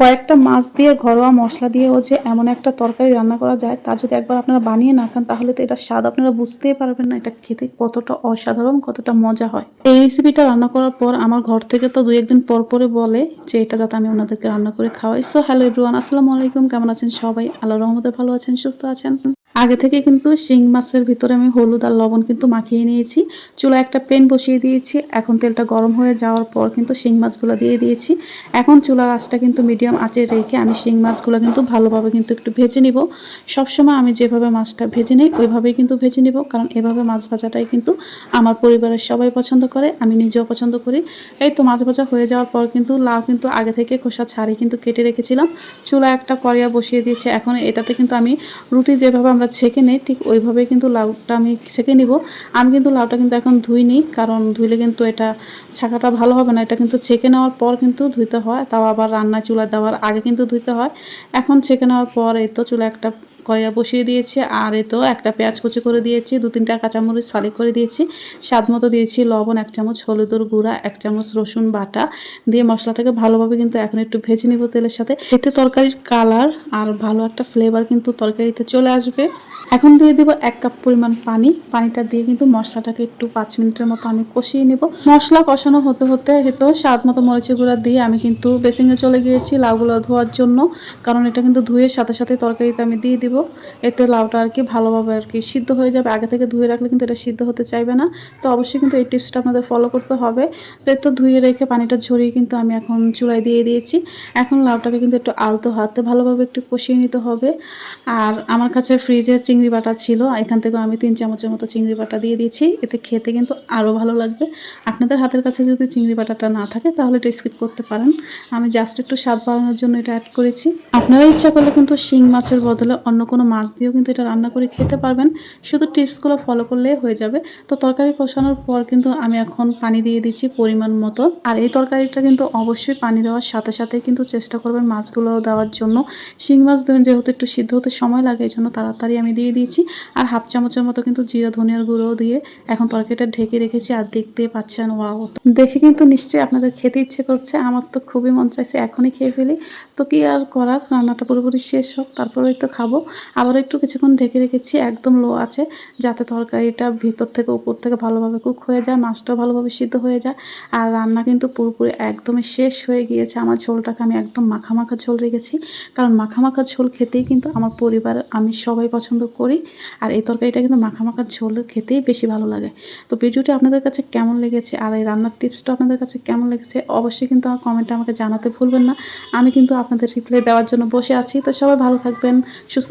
কয়েকটা মাছ দিয়ে, ঘরোয়া মশলা দিয়েও যে এমন একটা তরকারি রান্না করা যায়, তা যদি একবার আপনারা বানিয়ে না খান, তাহলে তো এটা স্বাদ আপনারা বুঝতেই পারবেন না, এটা খেতে কতটা অসাধারণ, কতটা মজা হয়। এই রেসিপিটা রান্না করার পর আমার ঘর থেকে তো দু একদিন পর পরে বলে যে এটা যাতে আমি ওনাদেরকে রান্না করে খাওয়াই। সো হ্যালো এভরিওয়ান আসসালামু আলাইকুম, কেমন আছেন সবাই? আল্লাহ রহমতে ভালো আছেন, সুস্থ আছেন? আগে থেকে কিন্তু শিং মাছের ভিতরে আমি হলুদ আর লবণ কিন্তু মাখিয়ে নিয়েছি। চুলায় একটা পেন বসিয়ে দিয়েছি। এখন তেলটা গরম হয়ে যাওয়ার পর কিন্তু শিং মাছগুলো দিয়ে দিয়েছি। এখন চুলার আঁচটা কিন্তু মিডিয়াম আঁচে রেখে আমি শিং মাছগুলো কিন্তু ভালোভাবে কিন্তু একটু ভেজে নিব। সবসময় আমি যেভাবে মাছটা ভেজে নিই, ওইভাবেই কিন্তু ভেজে নিব। কারণ এভাবে মাছ ভাজাটাই কিন্তু আমার পরিবারের সবাই পছন্দ করে, আমি নিজেও পছন্দ করি। এই তো মাছ ভাজা হয়ে যাওয়ার পর কিন্তু লাউ কিন্তু আগে থেকে খোসা ছাড়ি কিন্তু কেটে রেখেছিলাম। চুলা একটা কড়িয়া বসিয়ে দিয়েছে। এখন এটাতে কিন্তু আমি রুটি যেভাবে আমরা ছেঁকে নিই, ঠিক ওইভাবে কিন্তু লাউটা আমি ছেঁকে নিব। আমি কিন্তু লাউটা কিন্তু এখন ধুইনি, কারণ ধুইলে কিন্তু এটা ছাকাটা ভালো হবে না। এটা কিন্তু ছেঁকে নেওয়ার পর কিন্তু ধুইতে হয়, তাও আবার রান্না চুলা দেওয়ার আগে কিন্তু ধুইতে হয়। এখন ছেঁকে নেওয়ার পর এই তো চুলা একটা কড়াইয়া বসিয়ে দিয়েছি, আর এ তো একটা পেঁয়াজ কুচি করে দিয়েছি, দু তিনটা কাঁচামরিচ ফালি করে দিয়েছি, স্বাদ মতো দিয়েছি লবণ, এক চামচ হলুদের গুঁড়া, এক চামচ রসুন বাটা, দিয়ে মশলাটাকে ভালোভাবে কিন্তু এখন একটু ভেজে নিব তেলের সাথে। এতে তরকারির কালার আর ভালো একটা ফ্লেভার কিন্তু তরকারিতে চলে আসবে। এখন দিয়ে দিব এক কাপ পরিমাণ পানি, পানিটা দিয়ে কিন্তু মশলাটাকে একটু পাঁচ মিনিটের মতো আমি কষিয়ে নেব। মশলা কষানো হতে হতে হয়তো স্বাদ মতো মরিচি গুঁড়া দিয়ে আমি কিন্তু বেসিংয়ে চলে গিয়েছি লাউগুলো ধোয়ার জন্য, কারণ এটা কিন্তু ধুয়ে সাথে সাথে তরকারিতে আমি দিয়ে দিব। এতে লাউটা আর কি ভালোভাবে আর কি সিদ্ধ হয়ে যাবে। আগে থেকে ধুয়ে রাখলে কিন্তু এটা সিদ্ধ হতে চাইবে না। তো অবশ্যই কিন্তু এই টিপসটা আপনাদের ফলো করতে হবে। তো তো ধুয়ে রেখে পানিটা ঝরিয়ে কিন্তু আমি এখন চুলায় দিয়ে দিয়েছি। এখন লাউটাকে কিন্তু একটু আলতো হাতে ভালোভাবে একটু কষিয়ে নিতে হবে। আর আমার কাছে ফ্রিজে চিংড়ি বাটা ছিল। এখান থেকেও আমি তিন চামচের মতো চিংড়ি বাটা দিয়ে দিয়েছি। এতে খেতে কিন্তু আরও ভালো লাগবে। আপনাদের হাতের কাছে যদি চিংড়ি বাটাটা না থাকে তাহলে এটা স্কিপ করতে পারেন। আমি জাস্ট একটু স্বাদ বাড়ানোর জন্য এটা অ্যাড করেছি। আপনারা ইচ্ছা করলে কিন্তু শিং মাছের বদলে অন্য কোনো মাছ দিয়েও কিন্তু এটা রান্না করে খেতে পারবেন। শুধু টিপসগুলো ফলো করলেই হয়ে যাবে। তো তরকারি কষানোর পর কিন্তু আমি এখন পানি দিয়ে দিচ্ছি পরিমাণ মতো। আর এই তরকারিটা কিন্তু অবশ্যই পানি দেওয়ার সাথে সাথে কিন্তু চেষ্টা করবেন মাছগুলো দেওয়ার জন্য। শিং মাছ যেহেতু একটু সিদ্ধ হতে সময় লাগে, এই জন্য তাড়াতাড়ি আমি দিয়ে দিয়েছি। আর হাফ চামচের মতো কিন্তু জিরা, ধনিয়ার গুঁড়ো দিয়ে এখন তরকারিটা ঢেকে রেখেছি আর দেখতে পাচ্ছেন ওয়াও দেখে কিন্তু নিশ্চয়ই আপনাদের খেতে ইচ্ছে করছে। আমার তো খুবই মন চাইছে এখনই খেয়ে ফেলি। তো কি আর করার? রান্নাটা পুরোপুরি শেষ হোক তারপরে তো খাব। আবার একটু কিছুক্ষণ ঢেকে রেখেছি, একদম লো আছে, যাতে তরকারিটা ভিতর থেকে উপর থেকে ভালোভাবে কুক হয়ে যায়, মাছটাও ভালোভাবে সিদ্ধ হয়ে যায়, আর রান্না কিন্তু পুরোপুরি একদমই শেষ হয়ে গিয়েছে। আমার ঝোলটাকে আমি একদম মাখা মাখা ঝোল রেখেছি, কারণ মাখা মাখা ঝোল খেতেই কিন্তু আমার পরিবারের আমি সবাই পছন্দ করি, আর এই তরকারিটা কিন্তু মাখা মাখা ঝোল খেতেই বেশি ভালো লাগে। তো ভিডিওটি আপনাদের কাছে কেমন লেগেছে আর এই রান্নার টিপসটা আপনাদের কাছে কেমন লেগেছে অবশ্যই কিন্তু আমার কমেন্টে আমাকে জানাতে ভুলবেন না। আমি কিন্তু আপনাদের রিপ্লাই দেওয়ার জন্য বসে আছি, তো সবাই ভালো থাকবেন, সুস্থ